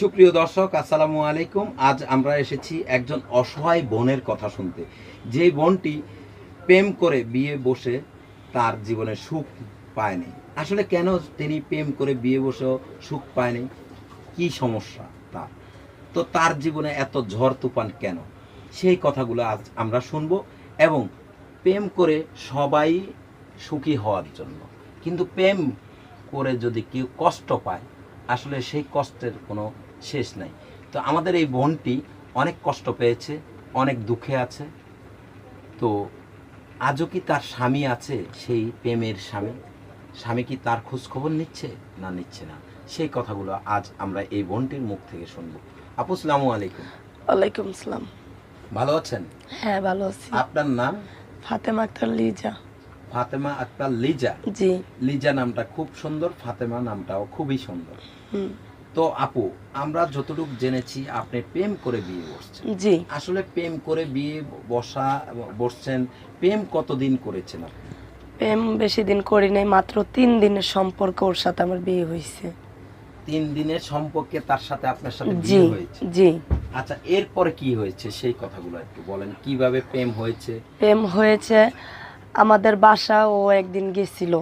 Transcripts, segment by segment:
সুপ্রিয় দর্শক, আসসালামু আলাইকুম। আজ আমরা এসেছি একজন অসহায় বোনের কথা শুনতে। যে বোনটি প্রেম করে বিয়ে বসে তার জীবনে সুখ পায়নি। আসলে কেন তিনি প্রেম করে বিয়ে বসেও সুখ পায়নি? কি সমস্যা তার? তো তার জীবনে এত ঝড় তুফান কেন? সেই কথাগুলো আজ আমরা শুনব এবং প্রেম করে সবাই সুখী হওয়ার জন্য। কিন্তু প্রেম করে যদি কেউ কষ্ট পায়, আসলে সেই কষ্টের কোনো শেষ নাই। তো আমাদের এই বোনটি অনেক কষ্ট পেয়েছে অনেক দুঃখে আছে। তো আজও কি তার স্বামী আছে সেই প্রেমের স্বামী? স্বামী কি তার খোঁজখবর নিচ্ছে? না নিচ্ছে না। সেই কথাগুলো আজ আমরা এই বোনটির মুখ থেকে শুনব। আপু সালামু আলাইকুম। ওয়ালাইকুম আসসালাম। ভালো আছেন? হ্যাঁ ভালো আছি। আপনার নাম? ফাতেমা আক্তার লিজা। ফাতেমা আক্তার লিজা? জি। লিজা নামটা খুব সুন্দর ফাতেমা নামটাও খুবই সুন্দর। হুম। তো আপু আমরা যতটুকু জেনেছি আপনি প্রেম করে বিয়ে বসছেন জি। আসলে প্রেম করে বিয়ে বসা বসছেন প্রেম কতদিন করেছেন আপনি? প্রেম বেশি দিন করি নাই মাত্র তিন দিনের সম্পর্ক ওর সাথে আমার বিয়ে হয়েছে। তিন দিনের সম্পর্কে তার সাথে আপনার সাথে জি বিয়ে হয়েছে? জি। আচ্ছা এরপরে কি হয়েছে? সেই কথাগুলো একটু বলেন। কীভাবে প্রেম হয়েছে? প্রেম হয়েছে আমাদের বাসা ও একদিন গেছিল।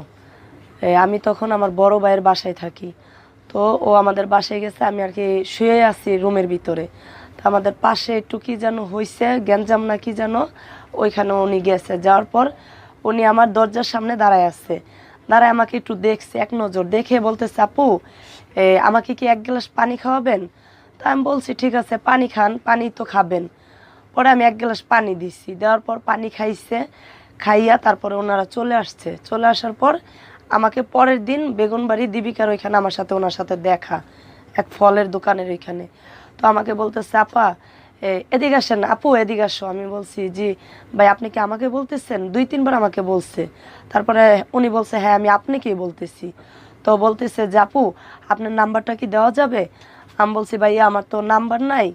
আমি তখন আমার বড় ভাইয়ের বাসায় থাকি। তো ও আমাদের বাসায় গেছে, আমি আর কি শুয়ে আছি রুমের ভিতরে। তো আমাদের পাশে একটু কি যেন হয়েছে গ্যাঞ্জাম না কি যেন, ওইখানে উনি গেছে। যাওয়ার পর উনি আমার দরজার সামনে দাঁড়ায় আছে। দাঁড়ায় আমাকে একটু দেখছে, এক নজর দেখে বলতেছে, আপু আমাকে কি এক গ্লাস পানি খাওয়াবেন? তা আমি বলছি, ঠিক আছে, পানি খান, পানি তো খাবেন। পরে আমি এক গ্লাস পানি দিছি। দেওয়ার পর পানি খাইছে, খাইয়া তারপরে ওনারা চলে আসছে। চলে আসার পর আমাকে পরের দিন বেগুনবাড়ি দীপিকার ওইখানে আমার সাথে ওনার সাথে দেখা, এক ফলের দোকানের ওইখানে। তো আমাকে বলতেছে, আপা এদিকে আসেন আপু, এদিকে আসো। আমি বলছি, জি, ভাই, আপনি কি আমাকে বলতেছেন? দুই, তিনবার আমাকে বলছে। তারপরে উনি বলছে হ্যাঁ আমি আপনাকেই বলতেছি। তো বলতেছে যে, আপু, আপনার নাম্বারটা কি দেওয়া যাবে? আমি বলছি, ভাইয়া, আমার তো নাম্বার নাই।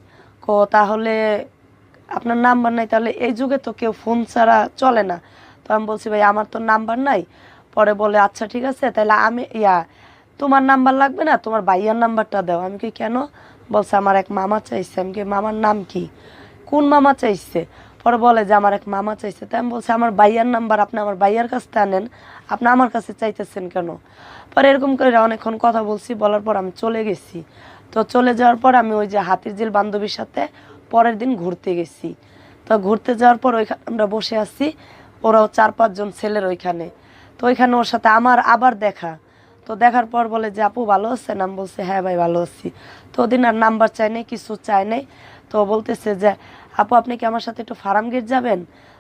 কো, তাহলে আপনার নাম্বার নাই, তাহলে এই যুগে তো কেউ ফোন ছাড়া চলে না। তো আমি বলছি ভাই আমার তো নাম্বার নাই। পরে বলে আচ্ছা ঠিক আছে, তাহলে আমি, ইয়া, তোমার নাম্বার লাগবে না? তোমার ভাইয়ার নাম্বারটা দাও। আমি কি কেন? বলছে, আমার এক মামা চাইছে। আমি কি মামার নাম কি? কোন মামা চাইছে? পরে বলে যে, আমার এক মামা চাইছে। তাই আমি বলছি, আমার ভাইয়ার নাম্বার, আপনি আমার ভাইয়ার কাছ থেকে আনেন। আপনি আমার কাছে চাইতেছেন কেন? পরে এরকম করে অনেকক্ষণ কথা বলছি। বলার পর আমি চলে গেছি। তো চলে যাওয়ার পর আমি ওই যে হাতির ঝিল বান্ধবীর সাথে পরের দিন ঘুরতে গেছি। তো ঘুরতে যাওয়ার পর ওইখানে আমরা বসে আছি। ওরাও চার পাঁচজন ছেলের ওইখানে। তো ওইখানে ওর সাথে আমার আবার দেখা। তো দেখার পর বলে যে, আপু ভালো আছেন? আমি বলছি হ্যাঁ ভাই, ভালো আছি। তো ওদিন আর নাম্বার চাই নাই, কিছু চাই নাই। তো বলতেছে যে, আপু, আপনি কি আমার সাথে একটু ফার্ম গেট যাবেন?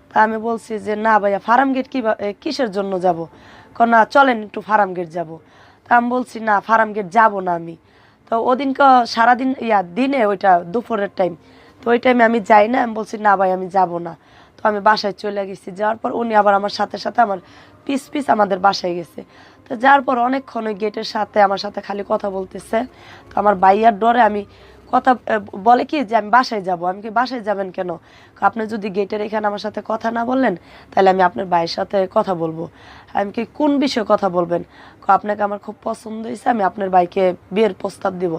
তা আমি বলছি যে, না ভাইয়া, ফার্ম গেট কি কিসের জন্য যাব? না, চলেন একটু ফার্ম গেট যাব। তা আমি বলছি, না, ফার্ম গেট যাব না আমি। তো ওদিনকে সারাদিন, ইয়া, দিনে ওইটা দুপুরের টাইম তো ওই টাইমে আমি যাই না, আমি বলছি, না ভাই, আমি যাব না। আমি বাসায় চলে গেছি, যাওয়ার পর উনি আবার আমার সাথে সাথে আমার পিস পিস আমাদের বাসায় গেছে। তো যাওয়ার পর অনেকক্ষণ ওই গেটের সাথে আমার সাথে খালি কথা বলতেছে। তো আমার বাইয়ার ডরে আমি কথা বলে কি যে আমি বাসায় যাব। আমি কি বাসায় যাবেন কেন? আপনি যদি গেটের এখানে আমার সাথে কথা না বললেন তাহলে আমি আপনার ভাইয়ের সাথে কথা বলব। আমি কি কোন বিষয়ে কথা বলবেন? আপনাকে আমার খুব পছন্দ হয়েছে, আমি আপনার ভাইকে বিয়ের প্রস্তাব দিব।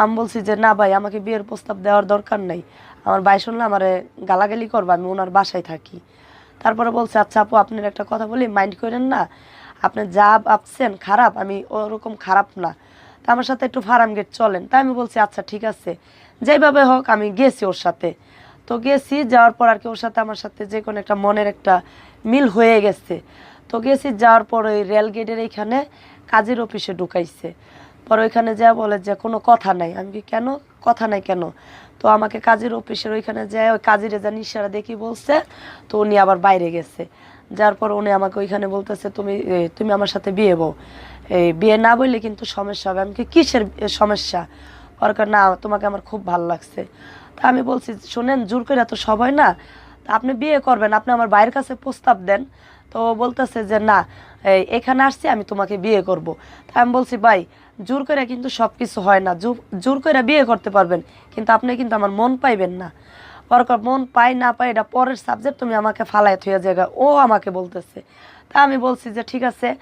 আমি বলছি যে, না ভাই, আমাকে বিয়ের প্রস্তাব দেওয়ার দরকার নাই। আমার ভাই শুনলে আমার গালাগালি করব, আমি ওনার বাসায় থাকি। তারপরে বলছে আচ্ছা আপু, আপনার একটা কথা বলি, মাইন্ড করেন না, আপনি যা ভাবছেন খারাপ, আমি ওরকম খারাপ না। তা আমার সাথে একটু ফার্ম গেট চলেন। তাই আমি বলছি আচ্ছা ঠিক আছে। যেভাবে হোক, আমি গেছি ওর সাথে। তো গেছি, যাওয়ার পর আর কি ওর সাথে আমার সাথে যে কোনো একটা মনের একটা মিল হয়ে গেছে। তো গেছি, যাওয়ার পর ওই রেল গেটের এইখানে কাজের অফিসে ঢুকাইছে। পরে ওইখানে যা বলে যে, কোনো কথা নাই। আমি কি, কেন? কথা নাই কেন? তো আমাকে কাজের অফিসের ওইখানে যায়, ওই কাজের যা নিশারা দেখি বলছে, তো উনি আবার বাইরে গেছে। যার পর উনি আমাকে ওইখানে বলতেছে, তুমি তুমি আমার সাথে বিয়ে বউ। এই বিয়ে না বললে কিন্তু সমস্যা হবে। আমি কিসের সমস্যা? ওর না, তোমাকে আমার খুব ভালো লাগছে। তা আমি বলছি, শোনেন, জোর করে এত সবাই না আপনি বিয়ে করবেন, আপনি আমার ভাইয়ের কাছে প্রস্তাব দেন। তো বলতেছে যে, না এখানে আসছি, আমি তোমাকে বিয়ে করব। তা আমি বলছি, ভাই জোর করে কিন্তু সব কিছু হয় না। জোর- করে বিয়ে করতে পারবেন, কিন্তু আপনি কিন্তু আমার মন পাইবেন না। ওর মন পাই না পাই এটা পরের সাবজেক্ট তুমি আমাকে ফালাই থুয়ে জায়গা ও আমাকে বলতেছে। তা আমি বলছি যে, ঠিক আছে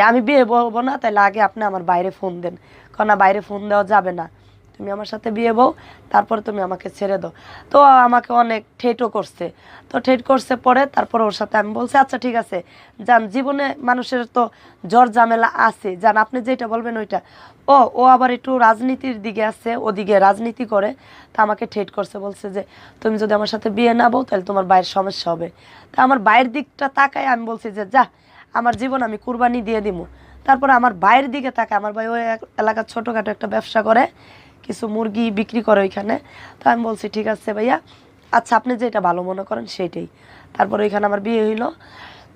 আমি বিয়ে বলব না তাহলে আগে আপনি আমার বাইরে ফোন দেন। কারণ বাইরে ফোন দেওয়া যাবে না। তুমি আমার সাথে বিয়ে বউ, তারপরে তুমি আমাকে ছেড়ে দাও। তো আমাকে অনেক ঠেটও করছে। তো ঠেট করছে পরে তারপরে ওর সাথে আমি বলছি আচ্ছা ঠিক আছে। যান, জীবনে মানুষের তো জ্বর ঝামেলা আছে। যান, আপনি যেটা বলবেন ওইটা। ও ও আবার একটু রাজনীতির দিকে আছে, ওদিকে রাজনীতি করে। তা আমাকে ঠেট করছে, বলছে যে, তুমি যদি আমার সাথে বিয়ে না বউ, তাহলে তোমার বাইরের সমস্যা হবে। তা আমার বাইরের দিকটা তাকায়, আমি বলছি যে, যা, আমার জীবন আমি কুরবানি দিয়ে দিব তারপরে আমার বাইরের দিকে তাকায়, আমার ভাই ওই এলাকার ছোটোখাটো একটা ব্যবসা করে। কিছু মুরগি বিক্রি করে ওইখানে। তো আমি বলছি, ঠিক আছে ভাইয়া। আচ্ছা আপনি যেটা ভালো মনে করেন সেটাই। তারপর ওইখানে আমার বিয়ে হইল।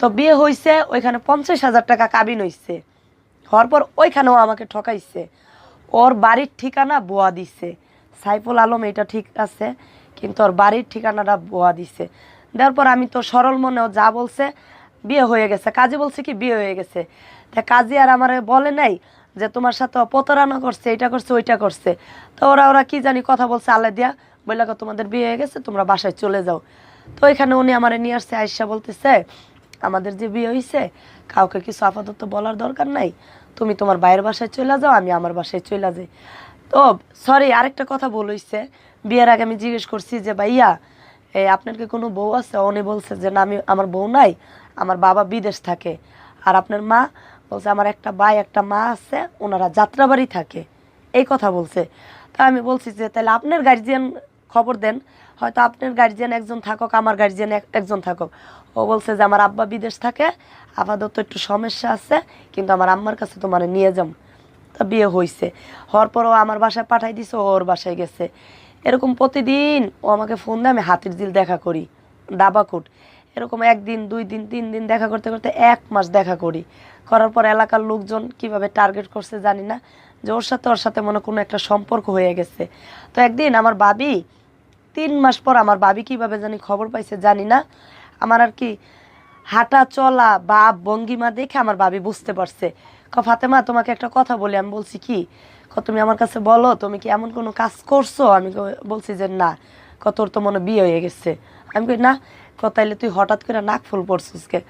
তো বিয়ে হইছে, ওইখানে পঞ্চাশ হাজার টাকা কাবিন হইছে। হওয়ার পর ওইখানেও আমাকে ঠকাইছে। ওর বাড়ির ঠিকানা বোয়া দিছে। সাইফুল আলম, এটা ঠিক আছে, কিন্তু ওর বাড়ির ঠিকানাটা বোয়া দিছে। দেওয়ার পর আমি তো সরল মনেও যা বলছে, বিয়ে হয়ে গেছে। কাজী বলছে কি, বিয়ে হয়ে গেছে। তা কাজী আর আমার বলে নাই যে তোমার সাথে ও প্রতারণা করছে, এটা করছে, ওইটা করছে। তো ওরা ওরা কি জানি কথা বলছে আল্লাহ দিয়া বললে তোমাদের বিয়ে হয়ে গেছে, তোমরা বাসায় চলে যাও। তো এখানে উনি আমার নিয়ে আসছে আয়সা বলতেছে, আমাদের যে বিয়ে হয়েছে কাউকে কিছু আপাতত বলার দরকার নাই। তুমি তোমার বাইরের বাসায় চলে যাও, আমি আমার বাসায় চলে যাই। তো সরি আরেকটা কথা বলইছে বিয়ের আগে আমি জিজ্ঞেস করছি যে, ভাইয়া এই আপনার কি কোনো বউ আছে? উনি বলছে যে, না, আমি, আমার বউ নাই, আমার বাবা বিদেশ থাকে। আর আপনার মা বলছে আমার একটা ভাই, একটা মা আছে, ওনারা যাত্রাবাড়ি থাকে। এই কথা বলছে। তা আমি বলছি যে, তাহলে আপনার গার্জিয়ান খবর দেন। হয়তো আপনার গার্জিয়ান একজন থাকুক, আমার গার্জিয়ান একজন থাকুক। ও বলছে যে, আমার আব্বা বিদেশ থাকে, আপাতত একটু সমস্যা আছে, কিন্তু আমার আম্মার কাছে তোমার নিয়ে যাম। তা বিয়ে হয়েছে হওয়ার পর ও আমার বাসায় পাঠাই দিছে ওর বাসায় গেছে। এরকম প্রতিদিন ও আমাকে ফোন দেয়, আমি হাতির দিল দেখা করি, ডাবাকুট। এরকম একদিন, দুই দিন, তিন দিন দেখা করতে করতে এক মাস দেখা করি। করার পর এলাকার লোকজন কীভাবে টার্গেট করছে জানি না। যে ওর সাথে ওর সাথে মনে কোনো একটা সম্পর্ক হয়ে গেছে। তো একদিন আমার বাবি তিন মাস পর আমার বাবি কীভাবে জানি খবর পাইছে জানি না। আমার আর কি হাঁটা চলা বা ভঙ্গিমা দেখে আমার বাবি বুঝতে পারছে। ক, ফাতেমা, তোমাকে একটা কথা বলি, আমি বলছি কি? ক, তুমি আমার কাছে বলো, তুমি কি এমন কোনো কাজ করছ? আমি বলছি যে না। ক, তোর তো মনে বিয়ে হয়ে গেছে। আমি কই, না ক তাইলে তুই হঠাৎ করে নাক ফুল পড়ছিস কে?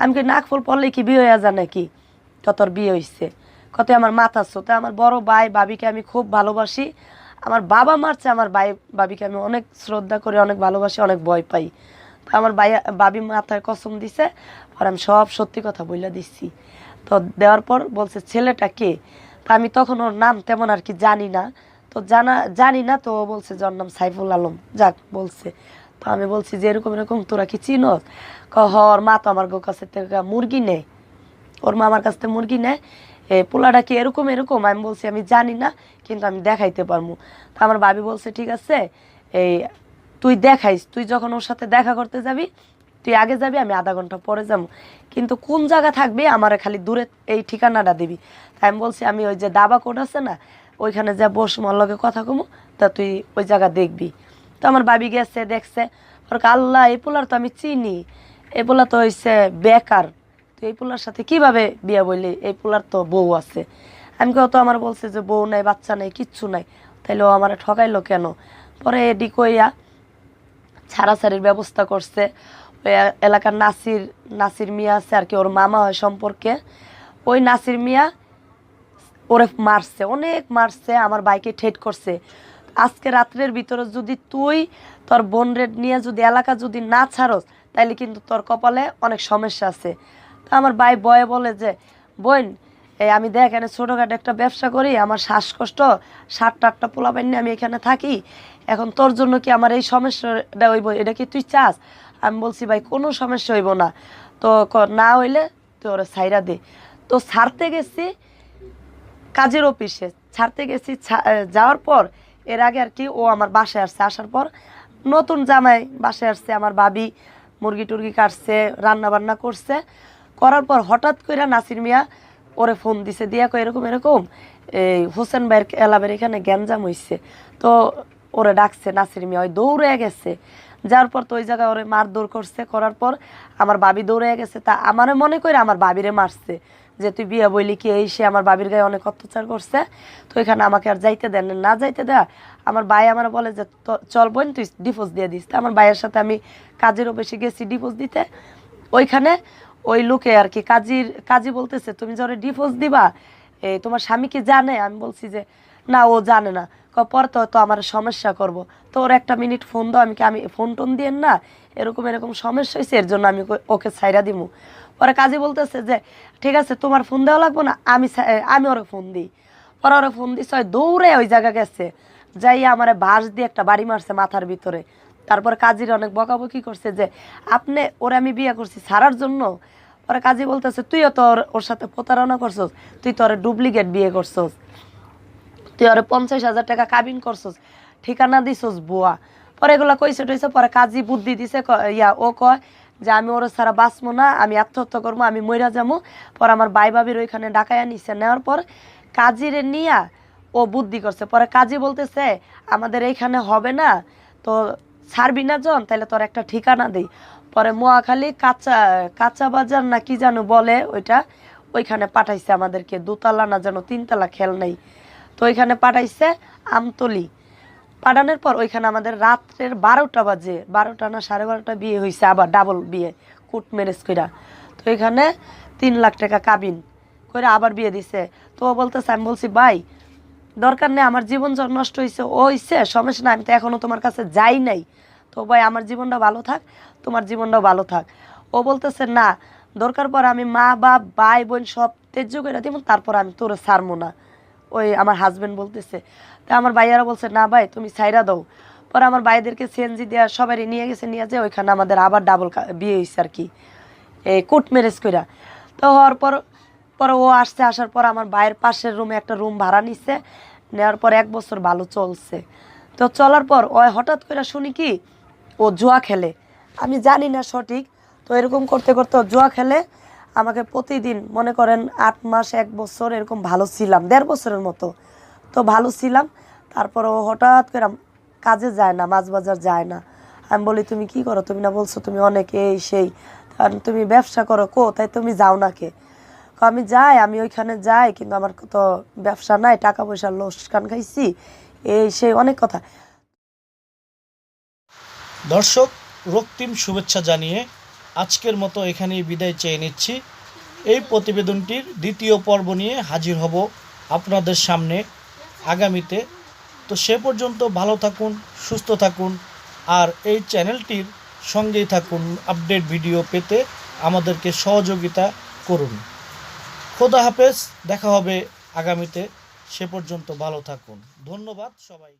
আমি কি নাক ফুল পড়লে কি বিয়ে হয়ে যায় নাকি? তোর বিয়ে হয়েছে কত আমার মাথা তো আমার বড় ভাই বাবিকে আমি খুব ভালোবাসি। আমার বাবা মারছে আমার ভাই বাবিকে আমি অনেক শ্রদ্ধা করি, অনেক ভালোবাসি, অনেক ভয় পাই। তো আমার ভাই বাবি মাথায় কসম দিছে আর আমি সব সত্যি কথা বইলা দিচ্ছি তো দেওয়ার পর বলছে, ছেলেটা কে? তা আমি তখন ওর নাম তেমন আর কি জানি না। তো জানা, জানি না, তো বলছে, যার নাম সাইফুল আলম। যাক, বলছে। তো আমি বলছি যে এরকম এরকম, তোরা কি চিনস? ক, হ, ওর মা তো আমার কাছে থেকে মুরগি নেয় ওর মা আমার কাছ থেকে মুরগি নেয় এ, পোলাটা কি এরকম এরকম? আমি বলছি, আমি জানি না, কিন্তু আমি দেখাইতে পারব তো আমার ভাবি বলছে, ঠিক আছে, এই, তুই দেখাইস। তুই যখন ওর সাথে দেখা করতে যাবি, তুই আগে যাবি, আমি আধা ঘণ্টা পরে যাব। কিন্তু কোন জায়গা থাকবে, আমার খালি দূরে এই ঠিকানাটা দিবি? তাই আমি বলছি, আমি ওই যে দাবা কোড আছে না, ওইখানে যা বস মোর লগে কথা কমু, তা তুই ওই জায়গা দেখবি। তো আমার বাবি গেছে, দেখছে। আল্লাহ, এই পোলার তো আমি চিনি। এই পোলা তো হয়েছে বেকার। তুই এই পোলার সাথে কীভাবে বিয়ে বললি এই পোলার তো বউ আছে? আমি কত আমার বলছে যে বউ নাই, বাচ্চা নাই, কিচ্ছু নাই। তাইলে ও আমার ঠকাইলো কেন? পরে এডি কইয়া ছাড়াছাড়ির ব্যবস্থা করছে। ওই এলাকার নাসির নাসির মিয়া আছে আর কি, ওর মামা হয় সম্পর্কে। ওই নাসির মিয়া ওরে মারছে, অনেক মারছে, আমার বাইকে ঠেট করছে। আজকে রাত্রের ভিতরে যদি তুই তোর বোন রেড নিয়ে যদি এলাকা যদি না ছাড়স, তাইলে কিন্তু তোর কপালে অনেক সমস্যা আছে। তা আমার ভাই বয়ে বলে যে, বোন, এই আমি দেখ, এখানে ছোটোখাটো একটা ব্যবসা করি, আমার শ্বাসকষ্ট সাতটা আটটা পোলা নিয়ে আমি এখানে থাকি। এখন তোর জন্য কি আমার এই সমস্যাটা হইব? এটা কি তুই চাস? আমি বলছি, ভাই, কোনো সমস্যা হইব না। তো না হইলে তুই ওরা সাইরা দে। তো ছাড়তে গেছি কাজের অফিসে। ছাড়তে গেছি যাওয়ার পর এর আগে আর কি ও আমার বাসায় আসছে, আসার পর নতুন জামাই বাসায় আসছে, আমার ভাবি মুরগি টুরগি কাটছে, রান্না বান্না করছে। করার পর হঠাৎ করে নাসির মিয়া ওরে ফোন দিছে, দিয়া কই এরকম এরকম, এই হোসেন ভাইয়ের এলাবের এখানে গ্যাঞ্জাম হইছে। তো ওরে ডাকছে নাসির মিয়া, ওই দৌড়ে গেছে। যার পর তো ওই জায়গায় ওরে মারধর করছে, করার পর আমার বাবি দৌড়ে গেছে, তা আমারে মনে করে আমার বাবিরে মারছে। যে তুই বিয়ে বইলি কি এই সে আমার বাবির গায়ে অনেক অত্যাচার করছে তো এখানে আমাকে আর যাইতে দেন না। যাইতে দেয়া আমার ভাই আমার বলে যে চল বোন তুই ডিভোর্স দিয়ে দিস। আমার ভাইয়ের সাথে আমি কাজের অফিসে গেছি ডিভোর্স দিতে। ওইখানে ওই লোকে আর কি কাজীর কাজী বলতেছে তুমি যারা ডিভোর্স দিবা এ, তোমার স্বামী কি জানে? আমি বলছি যে না ও জানে না। পর তো তো আমার সমস্যা করব। তো ওর একটা মিনিট ফোন দাও আমি কি আমি ফোন টোন দিয়ে না? এরকম এরকম সমস্যা হয়েছে এর জন্য আমি ওকে- ছাইরা দিমু। পরে কাজী বলতেছে যে, ঠিক আছে, তোমার ফোন দেওয়া লাগবে না, আমি আমি ওরে ফোন দিই। পরে ওরা ফোন ওই দৌড়ে ওই জায়গা গেছে। যাই আমার বাঁশ দিয়ে একটা বাড়ি মারছে মাথার ভিতরে। তারপর কাজীর অনেক বকাবকি করছে যে, আপনি, ওরে আমি বিয়ে করছি ছাড়ার জন্য? পরে কাজী বলতেছে, তুইও তো ওর- ওর সাথে প্রতারণা করছস, তুই তো ওরে ডুপ্লিকেট বিয়ে করছস। তুই ওরে পঞ্চাশ হাজার টাকা কাবিন করছস, ঠিকানা দিছস বুয়া। পরে এগুলা কইছে টইছে পরে কাজী বুদ্ধি দিছে ইয়া, ও কয় যে আমি ওর ছাড়া বাঁচবো না, আমি আত্মহত্যা করব, আমি মইরা যাব। পরে আমার বাই বাবির ওইখানে ডাকাইয়া নিছে নেওয়ার পর কাজীরে নিয়া ও বুদ্ধি করছে। পরে কাজী বলতেছে, আমাদের এইখানে হবে না, তো ছাড়বি না জন তাহলে তোর একটা ঠিকানা দেই। পরে মোয়াখালী কাঁচা কাঁচা বাজার না কি জানো বলে ওইটা, ওইখানে পাঠাইছে আমাদেরকে, দুতলা না যেন তিনতলা, খেল নেই। তো ওইখানে পাঠাইছে আমতলি। পাঠানোর পর ওইখানে আমাদের রাত্রের বারোটা বাজে, বারোটা না সাড়ে বারোটা বিয়ে হয়েছে আবার ডাবল বিয়ে কুট ম্যারেজ কইরা। তো এখানে তিন লাখ টাকা কাবিন করে আবার বিয়ে দিছে। তো ও বলতেছে, আমি বলছি, ভাই, দরকার নেই, আমার জীবন নষ্ট হয়েছে ও হয়েছে সমস্যা না আমি তো এখনও তোমার কাছে যাই নাই। তো ভাই, আমার জীবনটা ভালো থাক, তোমার জীবনটাও ভালো থাক। ও বলতেছে, না, দরকার পর আমি মা, বাপ, ভাই, বোন সব তেজ্য করে দিব, তারপর আমি তোরে ছাড়বো না। ওই আমার হাজবেন্ড বলতেছে। তা আমার ভাইয়ারা বলছে, না ভাই, তুমি ছাইরা দাও। পরে আমার ভাইদেরকে সিএনজি দেওয়া সবাই নিয়ে গেছে, নিয়ে যে ওইখানে আমাদের আবার ডাবল বিয়ে হয়েছে আর কি। এই কোর্ট ম্যারেজ কইরা। তো হওয়ার পর, পরে ও আসছে, আসার পর আমার ভাইয়ের পাশের রুমে একটা রুম ভাড়া নিচ্ছে নেওয়ার পর এক বছর ভালো চলছে। তো চলার পর ও হঠাৎ করে শুনি কি, ও জুয়া খেলে। আমি জানি না সঠিক। তো এরকম করতে করতে ও জুয়া খেলে। আমাকে প্রতিদিন মনে করেন আট মাস, এক বছর এরকম ভালো ছিলাম, দেড় বছরের মতো। তো ভালো ছিলাম তারপর হঠাৎ করে কাজে যায় না, মাছ বাজার যায় না। আমি বলি, তুমি কি করো? তুমি না বলছো তুমি অনেক এই সেই। তুমি ব্যবসা করো কো, তাই তুমি যাও না কে? আমি যাই, আমি ওইখানে যাই, কিন্তু আমার তো ব্যবসা নাই, টাকা পয়সার লোসকান খাইছি, এই সেই অনেক কথা। দর্শক, রক্তিম শুভেচ্ছা জানিয়ে আজকের মতো এখানেই বিদায় চেয়ে নিচ্ছি। এই প্রতিবেদনটির দ্বিতীয় পর্ব নিয়ে হাজির হব আপনাদের সামনে আগামীতে। তো সে পর্যন্ত ভালো থাকুন, সুস্থ থাকুন, আর এই চ্যানেলটির সঙ্গেই থাকুন, আপডেট ভিডিও পেতে আমাদেরকে সহযোগিতা করুন। খোদা হাফেজ, দেখা হবে আগামীতে। সে পর্যন্ত ভালো থাকুন। ধন্যবাদ সবাই